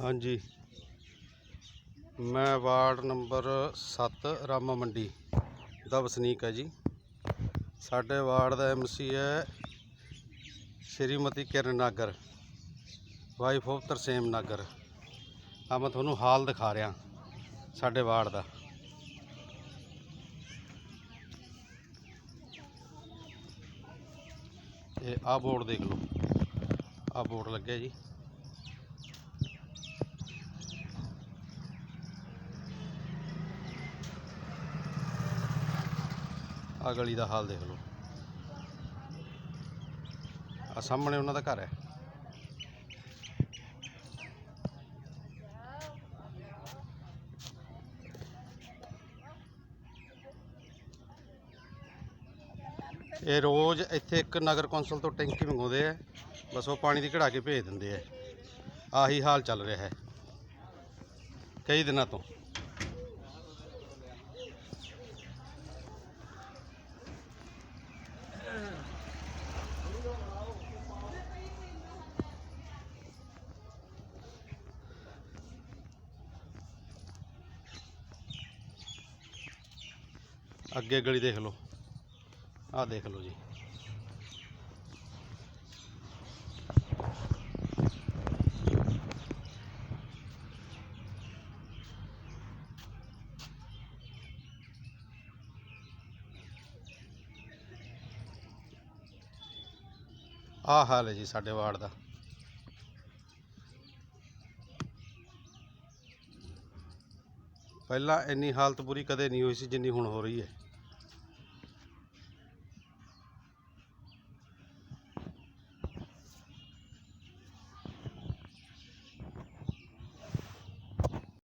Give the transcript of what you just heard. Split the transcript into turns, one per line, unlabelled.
ਹਾਂਜੀ। ਮੈਂ ward number 7 Rama Mandi. ਦਾ ਵਸਨੀਕ ਹੈ ਜੀ। ਸਾਡੇ ਵਾਰਡ ਦਾ ਐਮਸੀ ਹੈ ਸ਼੍ਰੀਮਤੀ ਕਿਰਨ ਨਾਗਰ ਵਾਈਫ ਆਫ ਤਰਸੇਮ ਨਾਗਰ। ਆ ਮੈਂ ਤੁਹਾਨੂੰ ਹਾਲ ਦਿਖਾ ਰਿਹਾ ਸਾਡੇ ਵਾਰਡ ਦਾ। ਇਹ ਆ ਬੋਰਡ ਦੇਖ ਲਓ। ਆ ਬੋਰਡ ਲੱਗਿਆ ਜੀ। ਆ ਗਲੀ ਦਾ ਹਾਲ ਦੇਖ ਲਓ। ਆ ਸਾਹਮਣੇ ਉਹਨਾਂ ਦਾ ਘਰ ਹੈ। ਇਹ ਰੋਜ਼ ਇੱਥੇ ਇੱਕ ਨਗਰ ਕੌਂਸਲ ਤੋਂ ਟੈਂਕੀ ਮੰਗਾਉਂਦੇ ਆ। ਬਸ ਉਹ ਪਾਣੀ ਦੀ ਕਢਾ ਕੇ ਭੇਜ ਦਿੰਦੇ ਆ। ਆਹੀ ਹਾਲ ਚੱਲ ਰਿਹਾ ਹੈ। ਕਈ ਦਿਨਾਂ ਤੋਂ। ਅੱਗੇ ਗਲੀ ਦੇਖ ਲਓ। ਆਹ ਦੇਖ ਲਓ ਜੀ। ਆਹ ਹਾਲ ਹੈ ਜੀ ਸਾਡੇ ਵਾਰਡ ਦਾ। ਪਹਿਲਾਂ ਇੰਨੀ ਹਾਲਤ ਬੁਰੀ ਕਦੇ ਨਹੀਂ ਹੋਈ ਸੀ ਜਿੰਨੀ ਹੁਣ ਹੋ ਰਹੀ ਹੈ।